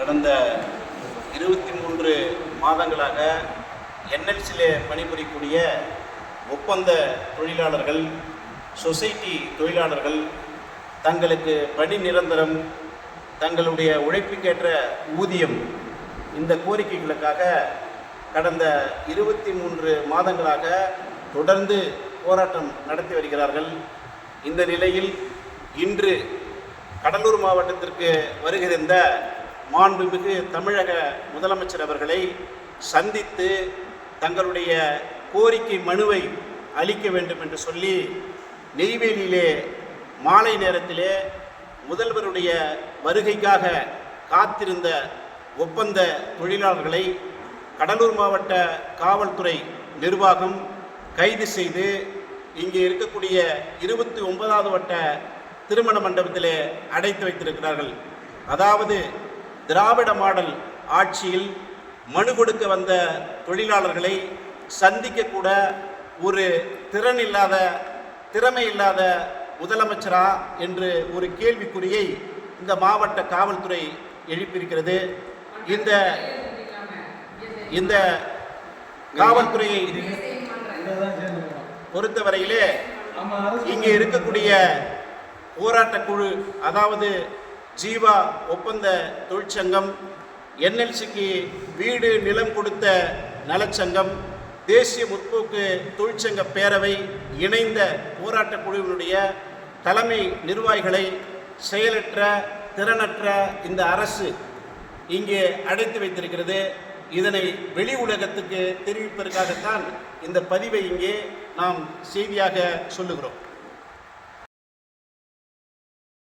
கடந்த இருபத்தி மூன்று மாதங்களாக என்எல்சியிலே பணிபுரியக்கூடிய ஒப்பந்த தொழிலாளர்கள் சொசைட்டி தொழிலாளர்கள் தங்களுக்கு பணி நிரந்தரம் தங்களுடைய உழைப்புக்கேற்ற ஊதியம் இந்த கோரிக்கைகளுக்காக கடந்த இருபத்தி மூன்று மாதங்களாக தொடர்ந்து போராட்டம் நடத்தி வருகிறார்கள். இந்த நிலையில் இன்று கடலூர் மாவட்டத்திற்கு வருகிற மாண்புமிகு தமிழக முதலமைச்சர் அவர்களை சந்தித்து தங்களுடைய கோரிக்கை மனுவை அளிக்க வேண்டும் என்று சொல்லி நெய்வேலியிலே மாலை நேரத்திலே முதல்வருடைய வருகைக்காக காத்திருந்த ஒப்பந்த தொழிலாளர்களை கடலூர் மாவட்ட காவல்துறை நிர்வாகம் கைது செய்து இங்கே இருக்கக்கூடிய இருபத்தி ஒன்பதாவது வட்ட திருமண மண்டபத்திலே அடைத்து வைத்திருக்கிறார்கள். அதாவது திராவிட மாடல் ஆட்சியில் மனு கொடுக்க வந்த தொழிலாளர்களை சந்திக்கக்கூட ஒரு திறன் இல்லாத திறமை இல்லாத முதலமைச்சரா என்று ஒரு கேள்விக்குறியை இந்த மாவட்ட காவல்துறை எழுப்பியிருக்கிறது. இந்த இந்த காவல்துறையை பொறுத்தவரையிலே இங்கே இருக்கக்கூடிய போராட்டக் குழு அதாவது ஜீவா ஒப்பந்த தொழிற்சங்கம் என்எல்சிக்கு வீடு நிலம் கொடுத்த நலச்சங்கம் தேசிய முற்போக்கு தொழிற்சங்க பேரவை இணைந்த போராட்டக் குழுவினுடைய தலைமை நிர்வாகிகளை செயலற்ற திறனற்ற இந்த அரசு இங்கே அடைத்து வைத்திருக்கிறது. இதனை வெளி உலகத்துக்கு தெரிவிப்பதற்காகத்தான் இந்த பதிவை இங்கே நாம் செய்தியாக சொல்லுகிறோம்.